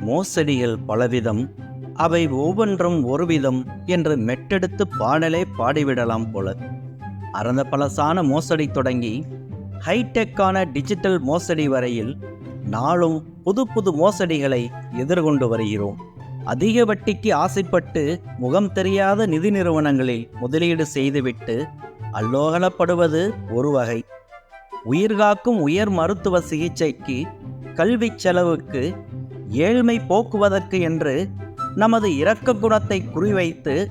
மோசடிகள் பலவிதம் அவை ஒவ்வொன்றும் ஒரு விதம் என்று மெட்டெடுத்து பாடலே பாடிவிடலாம் போல. அறந்த பழசான மோசடி தொடங்கி ஹைடெக்கான டிஜிட்டல் மோசடி வரையில் நாளும் புது புது மோசடிகளை எதிர்கொண்டு வருகிறோம். அதிக வட்டிக்கு ஆசைப்பட்டு முகம் தெரியாத நிதி நிறுவனங்களில் முதலீடு செய்துவிட்டு அல்லோகலப்படுவது ஒரு வகை. உயிர்காக்கும் உயர் மருத்துவ சிகிச்சைக்கு கல்விச் செலவுக்கு ஏழ்மை போக்குவதற்கு என்று நமது இரக்க குணத்தை குறிவைத்து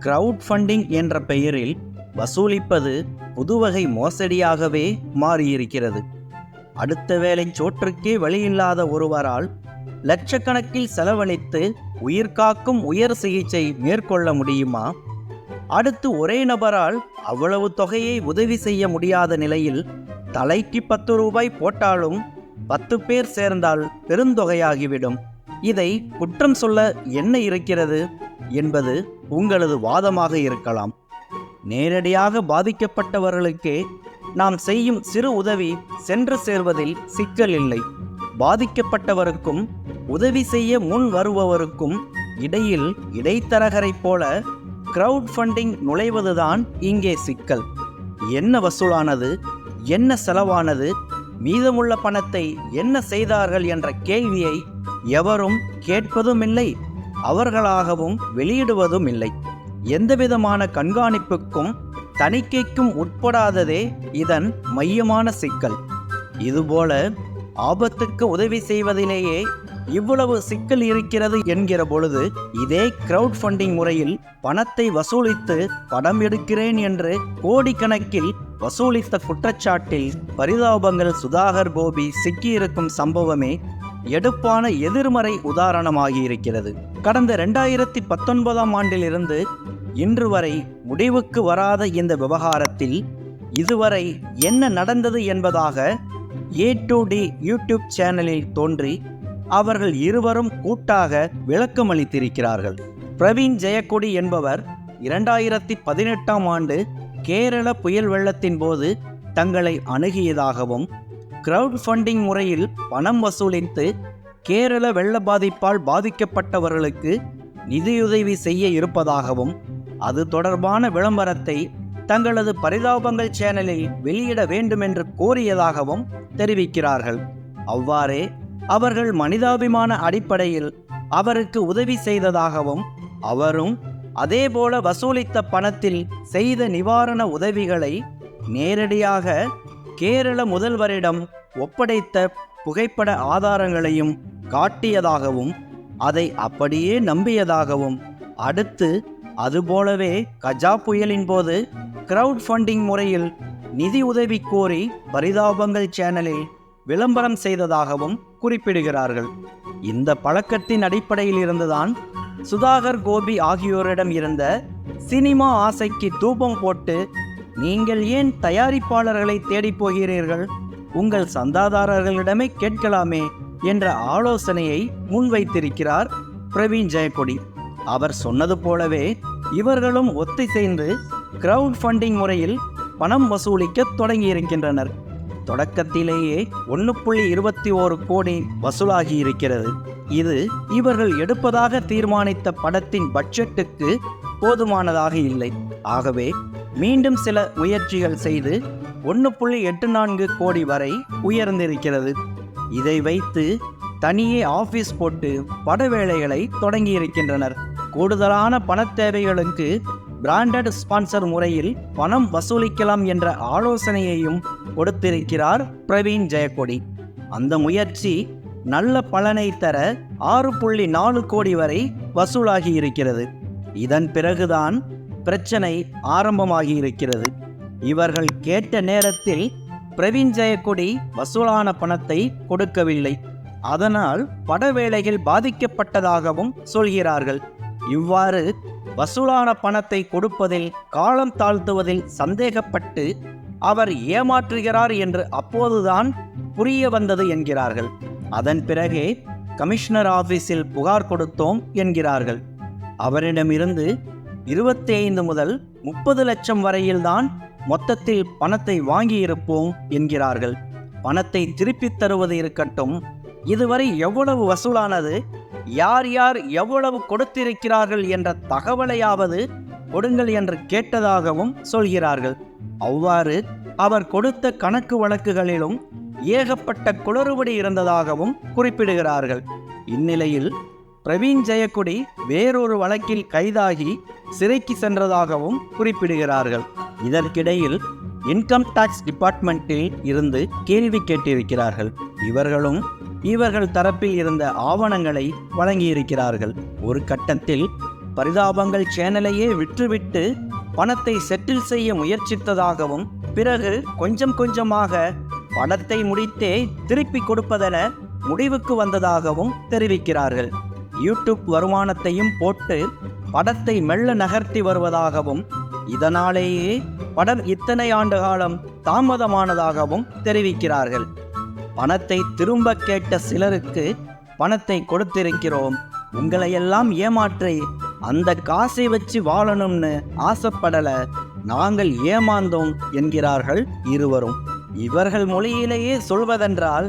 கிரவுட் ஃபண்டிங் என்ற பெயரில் வசூலிப்பது புதுவகை மோசடியாகவே மாறியிருக்கிறது. அடுத்த வேலை சோற்றுக்கே வழியில்லாத ஒருவரால் லட்சக்கணக்கில் செலவழித்து உயிர்காக்கும் உயர் சிகிச்சை மேற்கொள்ள முடியுமா? அடுத்து ஒரே நபரால் அவ்வளவு தொகையை உதவி செய்ய முடியாத நிலையில் தலைக்கு பத்து ரூபாய் போட்டாலும் பத்து பேர் சேர்ந்தால் பெருந்தொகையாகிவிடும். இதை குற்றம் சொல்ல என்ன இருக்கிறது? என்பது உங்களது வாதமாக இருக்கலாம். நேரடியாக பாதிக்கப்பட்டவர்களுக்கே நாம் செய்யும் சிறு உதவி சென்று சேர்வதில் சிக்கல் இல்லை. பாதிக்கப்பட்டவருக்கும் உதவி செய்ய முன் வருபவருக்கும் இடையில் இடைத்தரகரைப் போல கிரவுட் ஃபண்டிங் நுழைவதுதான் இங்கே சிக்கல். என்ன வசூலானது? என்ன செலவானது? மீதமுள்ள பணத்தை என்ன செய்தார்கள் என்ற கேள்வியை எவரும் கேட்பதுமில்லை அவர்களாகவும் வெளியிடுவதும் இல்லை எந்தவிதமான கண்காணிப்புக்கும் தணிக்கைக்கும் உட்படாததே இதன் மையமான சிக்கல். இதுபோல ஆபத்துக்கு உதவி செய்வதிலேயே இவ்வளவு சிக்கல் இருக்கிறது என்கிற பொழுது இதே கிரவுட் ஃபண்டிங் முறையில் பணத்தை வசூலித்து படம் எடுக்கிறேன் என்று கோடிக்கணக்கில் வசூலித்த குற்றச்சாட்டில் பரிதாபங்கள் சுதாகர் கோபி சிக்கியிருக்கும் சம்பவமே எடுப்பான எதிர்மறை உதாரணமாகி இருக்கிறது. கடந்த ரெண்டாயிரத்தி பத்தொன்பதாம் ஆண்டிலிருந்து இன்று வரை முடிவுக்கு வராத இந்த விவகாரத்தில் இதுவரை என்ன நடந்தது என்பதாக ஏ டு டி யூடியூப் சேனலில் தோன்றி அவர்கள் இருவரும் கூட்டாக விளக்கமளித்திருக்கிறார்கள். பிரவீன் ஜெயக்கொடி என்பவர் இரண்டாயிரத்தி பதினெட்டாம் ஆண்டு கேரள புயல் வெள்ளத்தின் போது தங்களை அணுகியதாகவும் கிரவுட் ஃபண்டிங் முறையில் பணம் வசூலித்து கேரள வெள்ள பாதிப்பால் பாதிக்கப்பட்டவர்களுக்கு நிதியுதவி செய்ய இருப்பதாகவும் அது தொடர்பான விளம்பரத்தை தங்களது பரிதாபங்கள் சேனலில் வெளியிட வேண்டுமென்று கோரியதாகவும் தெரிவிக்கிறார்கள். அவ்வாறே அவர்கள் மனிதாபிமான அடிப்படையில் அவருக்கு உதவி செய்ததாகவும் அவரும் அதேபோல வசூலித்த பணத்தில் செய்த நிவாரண உதவிகளை நேரடியாக கேரள முதல்வரிடம் ஒப்படைத்த புகைப்பட ஆதாரங்களையும் காட்டியதாகவும் அதை அப்படியே நம்பியதாகவும் அடுத்து அதுபோலவே கஜா புயலின் போது கிரவுட் ஃபண்டிங் முறையில் நிதி உதவி கோரி பரிதாபங்கள் சேனலில் விளம்பரம் செய்ததாகவும் குறிப்பிடுகிறார்கள். இந்த பழக்கத்தின் அடிப்படையில் இருந்துதான் சுதாகர் கோபி ஆகியோரிடம் இருந்த சினிமா ஆசைக்கு தூபம் போட்டு நீங்கள் ஏன் தயாரிப்பாளர்களை தேடிப்போகிறீர்கள் உங்கள் சந்தாதாரர்களிடமே கேட்கலாமே என்ற ஆலோசனையை முன்வைத்திருக்கிறார் பிரவீன் ஜெயக்கொடி. அவர் சொன்னது போலவே இவர்களும் ஒத்திசைந்து கிரவுட் ஃபண்டிங் முறையில் பணம் வசூலிக்க தொடங்கியிருக்கின்றனர். தொடக்கத்திலேயே ஒன்று புள்ளி இருபத்தி ஓரு கோடி வசூலாகி இருக்கிறது இது இவர்கள் எடுப்பதாக தீர்மானித்த படத்தின் பட்ஜெட்டுக்கு போதுமானதாக இல்லை. ஆகவே மீண்டும் சில முயற்சிகள் செய்து ஒன்று புள்ளி எட்டு நான்கு கோடி வரை உயர்ந்திருக்கிறது. இதை வைத்து தனியே ஆஃபீஸ் போட்டு பட வேலைகளை தொடங்கியிருக்கின்றனர். கூடுதலான பண தேவைகளுக்கு பிராண்டட் ஸ்பான்சர் முறையில் பணம் வசூலிக்கலாம் என்ற ஆலோசனையையும் கொடுத்திருக்கிறார் பிரவீன் ஜெயக்கொடி. அந்த முயற்சி நல்ல பலனை தர ஆறு புள்ளி நாலு கோடி வரை வசூலாகி இருக்கிறது. இதன் பிறகுதான் பிரச்சனை ஆரம்பமாகி இருக்கிறது. இவர்கள் கேட்ட நேரத்தில் பிரவீன் ஜெயக்கொடி வசூலான பணத்தை கொடுக்கவில்லை. அதனால் பட வேலைகள் பாதிக்கப்பட்டதாகவும் சொல்கிறார்கள். இவ்வாறு வசூலான பணத்தை கொடுப்பதில் காலம் தாழ்த்துவதில் சந்தேகப்பட்டு அவர் ஏமாற்றுகிறார் என்று அப்போதுதான் புரிய வந்தது என்கிறார்கள். அதன் பிறகே கமிஷனர் ஆபீஸில் புகார் கொடுத்தோம் என்கிறார்கள். அவரிடமிருந்து இருபத்தி ஐந்து முதல் முப்பது லட்சம் வரையில்தான் மொத்தத்தில் பணத்தை வாங்கியிருப்போம் என்கிறார்கள். பணத்தை திருப்பித் தருவது இருக்கட்டும் இதுவரை எவ்வளவு வசூலானது யார் யார் எவ்வளவு கொடுத்திருக்கிறார்கள் என்ற தகவலையாவது கொடுங்கள் என்று கேட்டதாகவும் சொல்கிறார்கள். அவ்வாறு அவர் கொடுத்த கணக்கு வழக்குகளிலும் ஏகப்பட்ட குளறுபடி இருந்ததாகவும் குறிப்பிடுகிறார்கள். இந்நிலையில் பிரவீன் ஜெயக்குடி வேறொரு வழக்கில் கைதாகி சிறைக்கு சென்றதாகவும் குறிப்பிடுகிறார்கள். இதற்கிடையில் இன்கம் டாக்ஸ் டிபார்ட்மெண்ட்டில் இருந்து கேள்வி கேட்டிருக்கிறார்கள். இவர்களும் இவர்கள் தரப்பில் இருந்த ஆவணங்களை வழங்கியிருக்கிறார்கள். ஒரு கட்டத்தில் பரிதாபங்கள் சேனலையே விற்றுவிட்டு பணத்தை செட்டில் செய்ய முயற்சித்ததாகவும் பிறகு கொஞ்சம் கொஞ்சமாக படத்தை முடித்தே திருப்பி கொடுப்பதென முடிவுக்கு வந்ததாகவும் தெரிவிக்கிறார்கள். யூடியூப் வருமானத்தையும் போட்டு படத்தை மெல்ல நகர்த்தி வருவதாகவும் இதனாலேயே படம் இத்தனை ஆண்டு காலம் தாமதமானதாகவும் தெரிவிக்கிறார்கள். பணத்தை திரும்ப கேட்ட சிலருக்கு பணத்தை கொடுத்திருக்கிறோம். உங்களையெல்லாம் ஏமாற்றி அந்த காசை வச்சு வாழணும்னு ஆசைப்படல. நாங்கள் ஏமாந்தோம் என்கிறார்கள் இருவரும். இவர்கள் மொழியிலேயே சொல்வதென்றால்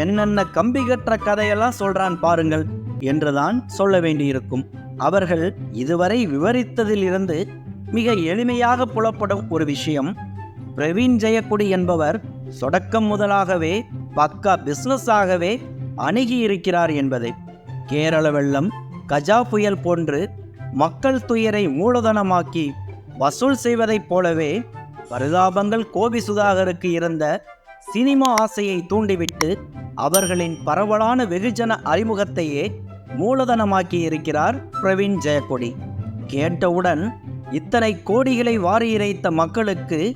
என்னென்ன கம்பி கற்ற கதையெல்லாம் சொல்றான் பாருங்கள் என்றுதான் சொல்ல வேண்டியிருக்கும். அவர்கள் இதுவரை விவரித்ததிலிருந்து மிக எளிமையாக புலப்படும் ஒரு விஷயம். பிரவீன் ஜெயக்குடி என்பவர் தொடக்கம் முதலாகவே பக்கா பிஸ்னஸாகவே அணுகி இருக்கிறார் என்பதை. கேரள வெள்ளம் கஜா புயல் போன்று மக்கள் துயரை மூலதனமாக்கி வசூல் செய்வதைப் போலவே பரிதாபங்கள் கோபி சுதாகருக்கு இருந்த சினிமா ஆசையை தூண்டிவிட்டு அவர்களின் பரவலான வெகுஜன அறிமுகத்தையே மூலதனமாக்கி இருக்கிறார் பிரவீன் ஜெயக்கொடி. கேட்டவுடன் இத்தனை கோடிகளை வாரி இறைத்த மக்களுக்கு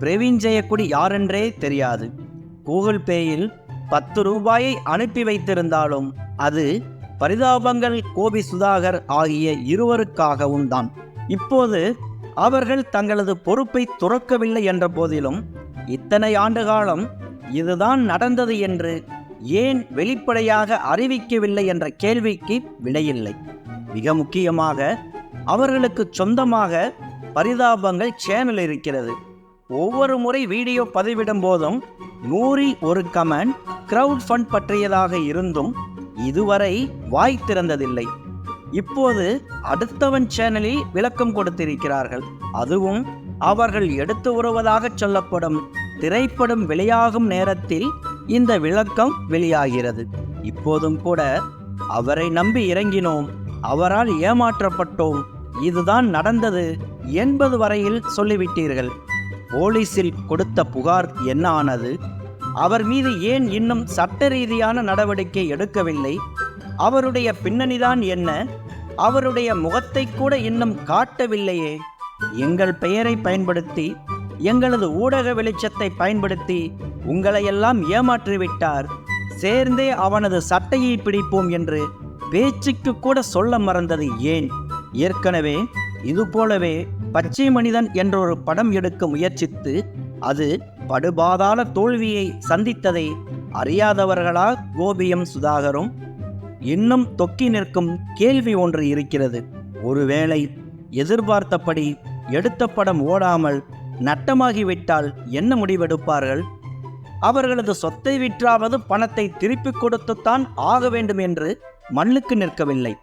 பிரவீன் ஜெயக்குடி யாரென்றே தெரியாது. கூகுள் பேயில் பத்து ரூபாயை அனுப்பி வைத்திருந்தாலும் அது பரிதாபங்கள் கோபி சுதாகர் ஆகிய இருவருக்காகவும் தான். இப்போது அவர்கள் தங்களது பொறுப்பை துறக்கவில்லை என்ற போதிலும் இத்தனை ஆண்டு காலம் இதுதான் நடந்தது என்று ஏன் வெளிப்படையாக அறிவிக்கவில்லை என்ற கேள்விக்கு விடையில்லை. மிக முக்கியமாக அவர்களுக்கு சொந்தமாக பரிதாபங்கள் சேனல் இருக்கிறது. ஒவ்வொரு முறை வீடியோ பதிவிடும் போதும் நூறில் ஒரு கமெண்ட் கிரவுட் ஃபண்ட் பற்றியதாக இருந்தும் இதுவரை வாய் திறந்ததில்லை. இப்போது அடுத்தவன் சேனலில் விளக்கம் கொடுத்திருக்கிறார்கள். அதுவும் அவர்கள் எடுத்து வருவதாக சொல்லப்படும் திரைப்படம் வெளியாகும் நேரத்தில் இந்த விளக்கம் வெளியாகிறது. இப்போதும் கூட அவரை நம்பி இறங்கினோம். அவரால் ஏமாற்றப்பட்டோம். இதுதான் நடந்தது என்பது வரையில் சொல்லிவிட்டீர்கள். போலீசில் கொடுத்த புகார் என்ன ஆனது அவர் மீது ஏன் இன்னும் சட்ட ரீதியான நடவடிக்கை எடுக்கவில்லை? அவருடைய பின்னணிதான் என்ன? அவருடைய முகத்தை கூட இன்னும் காட்டவில்லையே. எங்கள் பெயரை பயன்படுத்தி எங்களது ஊடக வெளிச்சத்தை பயன்படுத்தி உங்களையெல்லாம் ஏமாற்றிவிட்டார். சேர்ந்தே அவனது சட்டையை பிடிப்போம் என்று பேச்சுக்கு கூட சொல்ல மறந்தது ஏன்? ஏற்கனவே இது போலவே பச்சை மனிதன் என்றொரு படம் எடுக்க முயற்சித்து அது படுபாதாள தோல்வியை சந்தித்ததை அறியாதவர்களா கோபியும் சுதாகரும் இன்னும் தொக்கி நிற்கும் கேள்வி ஒன்று இருக்கிறது. ஒருவேளை எதிர்பார்த்தபடி எடுத்த படம் ஓடாமல் நட்டமாகிவிட்டால் என்ன முடிவெடுப்பார்கள்? அவர்களது சொத்தை விற்றாவது பணத்தை திருப்பிக் கொடுத்துத்தான் ஆக வேண்டும் என்று மண்ணுக்கு நிற்கவில்லை.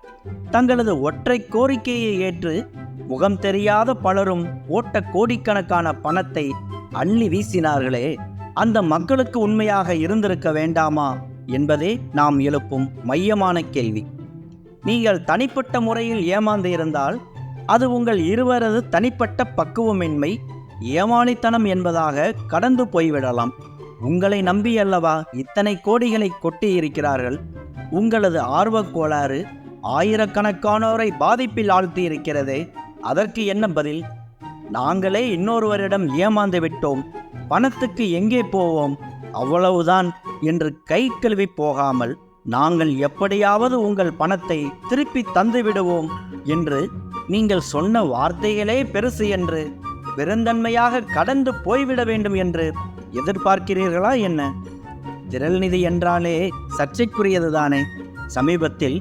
தங்களது ஒற்றை கோரிக்கையை ஏற்று முகம் தெரியாத பலரும் ஓட்ட கோடிக்கணக்கான பணத்தை அள்ளி வீசினார்களே. அந்த மக்களுக்கு உண்மையாக இருந்திருக்க வேண்டாமா? என்பதே நாம் எழுப்பும் மையமான கேள்வி. நீங்கள் தனிப்பட்ட முறையில் ஏமாந்து இருந்தால் அது உங்கள் இருவரது தனிப்பட்ட பக்குவமின்மை ஏமாளித்தனம் என்பதாக கடந்து போய்விடலாம். உங்களை நம்பியல்லவா இத்தனை கோடிகளை கொட்டி இருக்கிறார்கள் உங்களது ஆர்வக் கோளாறு ஆயிரக்கணக்கானோரை பாதிப்பில் ஆழ்த்தி இருக்கிறதே அதற்கு என்ன பதில்? நாங்களே இன்னொருவரிடம் ஏமாந்து விட்டோம். பணத்துக்கு எங்கே போவோம்? அவ்வளவுதான் என்று கை கழுவி போகாமல் நாங்கள் எப்படியாவது உங்கள் பணத்தை திருப்பி தந்து விடுவோம் என்று நீங்கள் சொன்ன வார்த்தைகளே பெருசு என்று பெருந்தன்மையாக கடந்து போய்விட வேண்டும் என்று எதிர்பார்க்கிறீர்களா என்ன? திரள்நிதி என்றாலே சர்ச்சைக்குரியதுதானே. சமீபத்தில்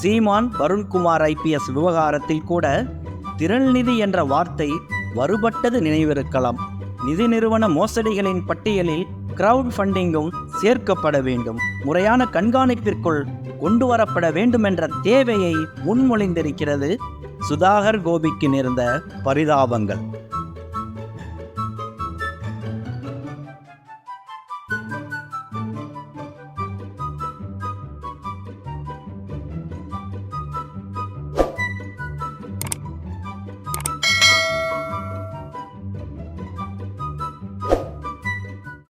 சீமான் வருண்குமார் ஐபிஎஸ் விவகாரத்தில் கூட திரள்நிதி என்ற வார்த்தை வருபட்டது நினைவிருக்கலாம். நிதி நிறுவன மோசடிகளின் பட்டியலில் கிரவுட் ஃபண்டிங்கும் சேர்க்கப்பட வேண்டும். முறையான கண்காணிப்பிற்குள் கொண்டு வரப்பட வேண்டும் என்ற தேவையை முன்மொழிந்திருக்கிறது சுதாகர் கோபிக்கு நேர்ந்த பரிதாபங்கள்.